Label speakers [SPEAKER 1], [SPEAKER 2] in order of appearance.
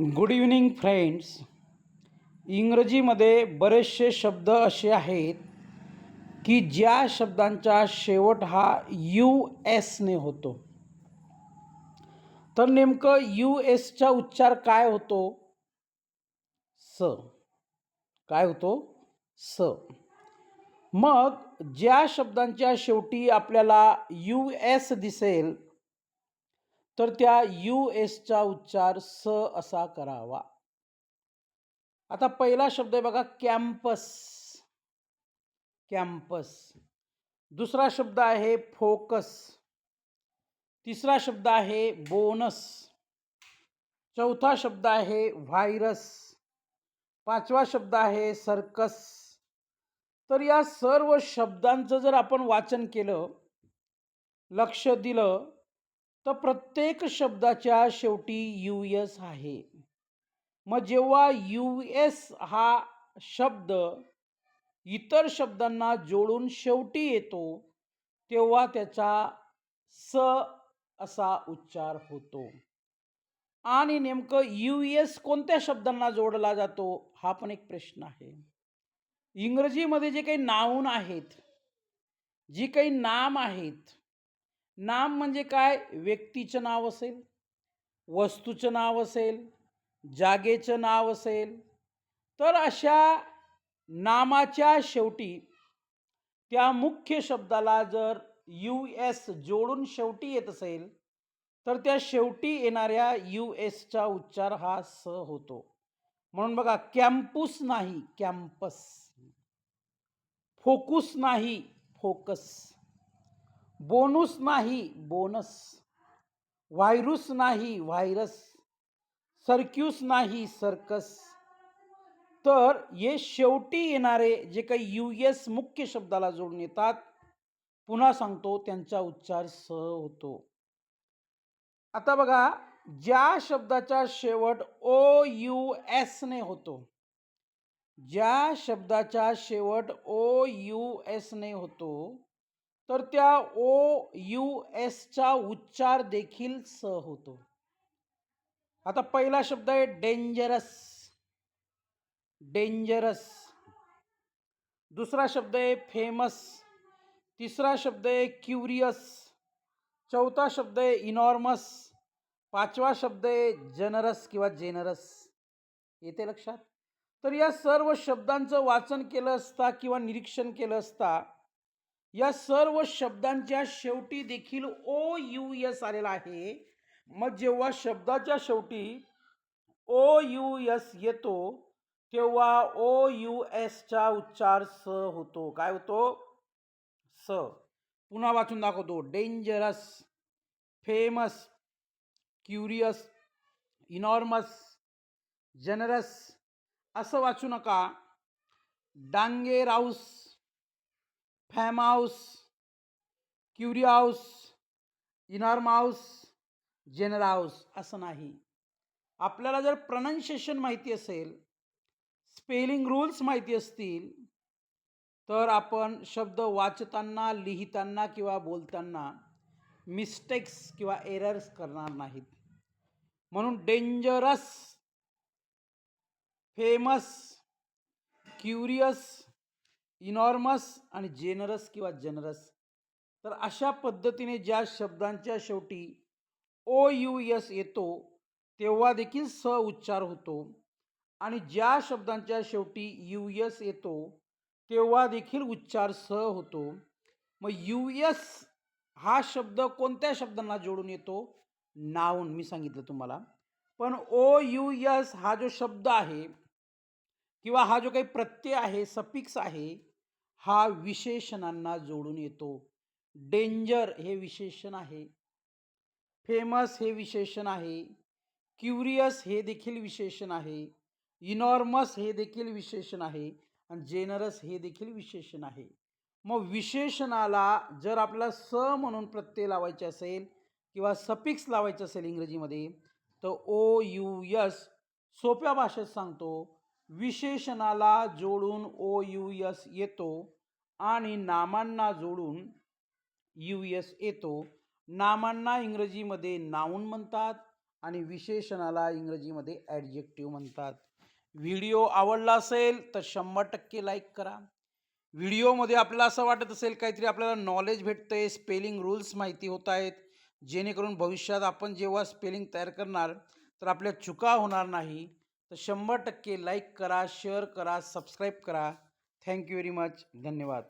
[SPEAKER 1] Good evening friends इंग्रजीमध्ये बरेचसे शब्द असे आहेत की ज्या शब्दांचा शेवट हा यू एसने होतो. तर नेमकं यू एसचा उच्चार काय होतो? स. काय होतो? स. मग ज्या शब्दांच्या शेवटी आपल्याला यू एस दिसेल तर त्या यू एसचा उच्चार स असा करावा. आता पहिला शब्द आहे बघा कॅम्पस. कॅम्पस. दुसरा शब्द आहे फोकस. तिसरा शब्द आहे बोनस. चौथा शब्द आहे व्हायरस. पाचवा शब्द आहे सर्कस. तर या सर्व शब्दांचं जर आपण वाचन केलं लक्ष दिलं तर प्रत्येक शब्दाच्या शेवटी यू एस आहे. मग जेव्हा यू एस हा शब्द इतर शब्दांना जोडून शेवटी येतो तेव्हा त्याचा स असा उच्चार होतो. आणि नेमकं यू एस कोणत्या शब्दांना जोडला जातो हा पण एक प्रश्न आहे. इंग्रजीमध्ये जे काही नाऊन आहेत जी काही नाम आहेत नाम म्हणजे काय? व्यक्तीचं नाव असेल वस्तूचं नाव असेल जागेचं नाव असेल. तर अशा नामाच्या शेवटी त्या मुख्य शब्दाला जर यू एस जोडून शेवटी येत असेल तर त्या शेवटी येणाऱ्या यू एसचा उच्चार हा स होतो. म्हणून बघा कॅम्पूस नाही कॅम्पस. फोकस नाही फोकस. बोनूस नाही बोनस. व्हायरूस नाही व्हायरस. सर्क्यूस नाही सर्कस. तर हे शेवटी येणारे जे काही यू एस मुख्य शब्दाला जोडून येतात पुन्हा सांगतो त्यांचा उच्चार स होतो. आता बघा ज्या शब्दाचा शेवट ओ यू एसने होतो ज्या शब्दाचा शेवट ओ यू एसने होतो तर त्या ओ यू एसचा उच्चार देखील स होतो. आता पहिला शब्द आहे डेंजरस डेंजरस दुसरा शब्द आहे फेमस तिसरा शब्द आहे क्युरियस चौथा शब्द आहे इनॉर्मस पाचवा शब्द आहे जनरस किंवा जेनरस येते लक्षात? तर या सर्व शब्दांचं वाचन केलं असता किंवा निरीक्षण केलं असता या सर्व शब्दांच्या शेवटी देखील ओ यू एस आलेला आहे. मग जेव्हा शब्दाच्या शेवटी ओ यू एस येतो तेव्हा ओ यू एसचा उच्चार स होतो. काय होतो? स. पुन्हा वाचून दाखवतो. Dangerous famous curious enormous generous असं वाचू नका. Dangerous fame house curie house enorm house gener house असं नाही. आपल्याला जर प्रनन्शिएशन माहिती असेल स्पेलिंग रूल्स माहिती असतील तर आपण शब्द वाचताना लिहिताना किंवा बोलताना मिस्टेक्स किंवा एरर्स करणार नाहीत. म्हणून डेंजरस फेमस क्युरियस इनॉर्मस आणि जेनरस किंवा जनरस. तर अशा पद्धतीने ज्या शब्दांच्या शेवटी ओ यू एस येतो तेव्हा देखील स उच्चार होतो. आणि ज्या शब्दांच्या शेवटी यू एस येतो तेव्हा देखील उच्चार स होतो. मग यू एस हा शब्द कोणत्या शब्दांना जोडून येतो? नाऊन मी सांगितलं तुम्हाला. पण ओ यू एस हा जो शब्द आहे किंवा हा जो काही प्रत्यय आहे सपिक्स आहे हा विशेषणांना जोडून येतो. डेंजर हे विशेषण आहे. फेमस हे विशेषण आहे. क्युरियस हे देखील विशेषण आहे. इनॉर्मस हे देखील विशेषण आहे. आणि जेनरस हे देखील विशेषण आहे. मग विशेषणाला जर आपल्याला स म्हणून प्रत्यय लावायचे असेल किंवा सपिक्स लावायचं असेल इंग्रजीमध्ये तर ओ यू यस सोप्या भाषेत सांगतो. विशेषणाला जोडून ओ यू एस येतो आणि नामांना जोडून यू एस येतो. नामांना इंग्रजीमध्ये नाऊन म्हणतात आणि विशेषणाला इंग्रजीमध्ये ॲडजेक्टिव्ह म्हणतात. व्हिडिओ आवडला असेल तर शंभर टक्के लाईक करा. व्हिडिओमध्ये आपल्याला असं वाटत असेल काहीतरी आपल्याला नॉलेज भेटतंय स्पेलिंग रूल्स माहिती होत आहेत. जेणेकरून भविष्यात आपण जेव्हा स्पेलिंग तयार करणार तर आपल्या चुका होणार नाही. तर शंभर टक्के लाईक करा शेअर करा सबस्क्राईब करा. Thank you very much. धन्यवाद.